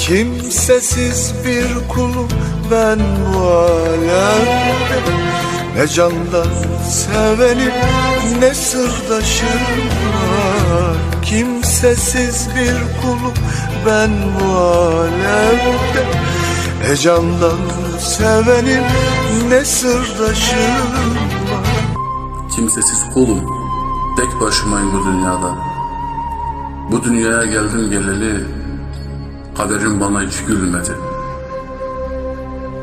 Kimsesiz bir kulum ben bu alemde. Ne candan sevenim ne sırdaşım var Kimsesiz bir kulum ben bu alemde. Ne candan sevenim ne sırdaşım var Kimsesiz kulum, tek başımayım bu dünyada. Bu dünyaya geldim geleli, kaderim bana hiç gülmedi.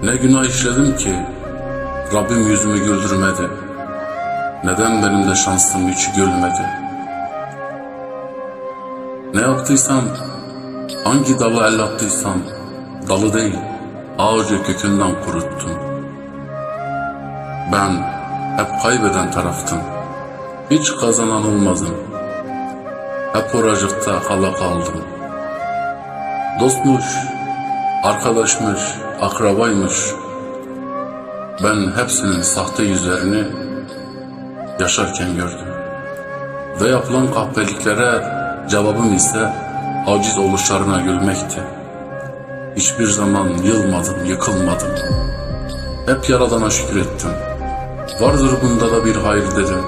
Ne günah işledim ki, Rabbim yüzümü güldürmedi. Neden benim de şansım hiç gülmedi? Ne yaptıysam, hangi dalı el attıysam, dalı değil, ağacı kökünden kuruttum. Ben hep kaybeden taraftım. Hiç kazanan olmadım. Hep oracıkta kala kaldım. Dostmuş, arkadaşmış, akrabaymış. Ben hepsinin sahte yüzlerini yaşarken gördüm. Ve yapılan kahpeliklere cevabım ise aciz oluşlarına gülmekti. Hiçbir zaman yılmadım, yıkılmadım. Hep Yaradan'a şükrettim. Vardır bunda da bir hayır dedim.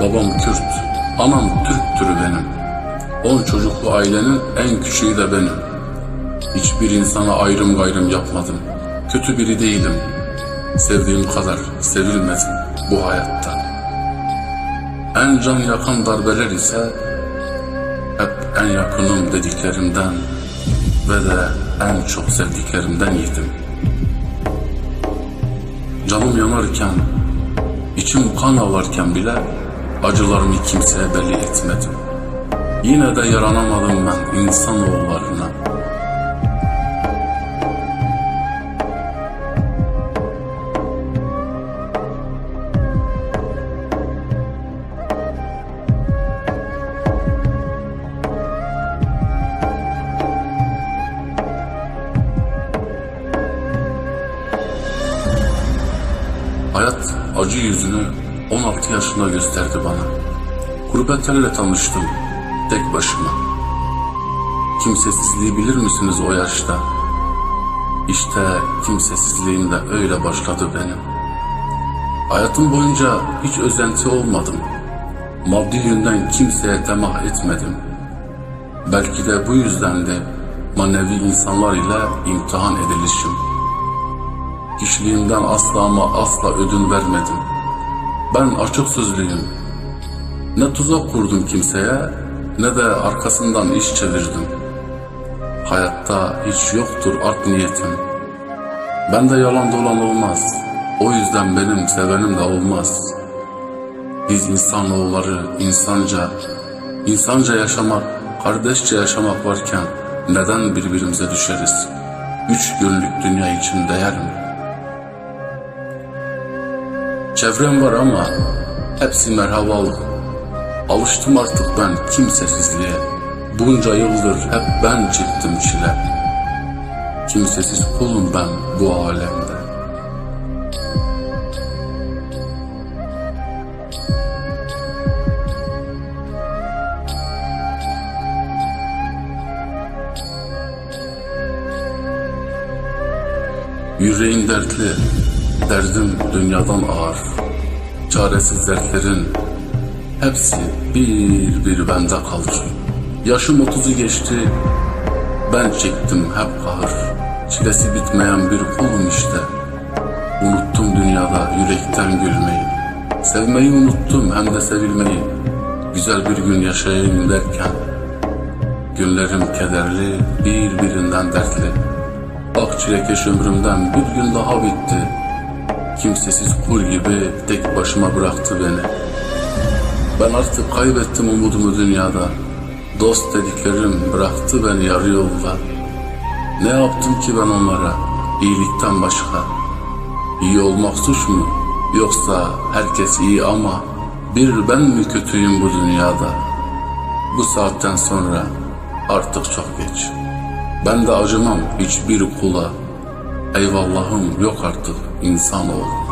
Babam Kürt, anam Türktür benim. On çocuklu ailenin en küçüğü de benim. Hiçbir insana ayrım gayrım yapmadım. Kötü biri değilim. Sevdiğim kadar sevilmedim bu hayatta. En can yakan darbeler ise hep en yakınım dediklerimden ve de en çok sevdiklerimden yedim. Canım yanarken, içim kan ağlarken bile acılarımı kimseye belli etmedim. Yine de yaranamadım ben insanoğullarına. Hayat acı yüzünü 16 yaşında gösterdi bana. Gurbetlerle tanıştım tek başıma. Kimsesizliği bilir misiniz o yaşta? İşte kimsesizliğim de öyle başladı benim. Hayatım boyunca hiç özenti olmadım. Maddi yönden kimseye temah etmedim. Belki de bu yüzden de manevi insanlar ile imtihan edilişim. Kişiliğimden asla ama asla ödün vermedim. Ben açık sözlüyüm. Ne tuzak kurdum kimseye ne de arkasından iş çevirdim. Hayatta hiç yoktur art niyetim. Ben de yalan dolan olmaz. O yüzden benim sevenim de olmaz. Biz insanoğulları insanca, insanca yaşamak, kardeşçe yaşamak varken neden birbirimize düşeriz? Üç günlük dünya için değer mi? Çevrem var ama hepsi merhabalı. Alıştım artık ben kimsesizliğe. Bunca yıldır hep ben çektim çile. Kimsesiz kulum ben bu alemde. Yüreğim dertli, derdim dünyadan ağır. Çaresiz dertlerin hepsi bir bir bende kalır. Yaşım otuzu geçti, ben çektim hep kahır. Çilesi bitmeyen bir kulum işte. Unuttum dünyada yürekten gülmeyi. Sevmeyi unuttum hem de sevilmeyi. Güzel bir gün yaşayayım derken. Günlerim kederli, birbirinden dertli. Bak çilekeş ömrümden bir gün daha bitti. Kimsesiz kul gibi tek başıma bıraktı beni. Ben artık kaybettim umudumu dünyada. Dost dediklerim bıraktı beni yarı yolda. Ne yaptım ki ben onlara iyilikten başka? İyi olmak suç mu? Yoksa herkes iyi ama bir ben mi kötüyüm bu dünyada? Bu saatten sonra artık çok geç. Ben de acımam hiçbir kula. Eyvallahım yok artık insanoğlu.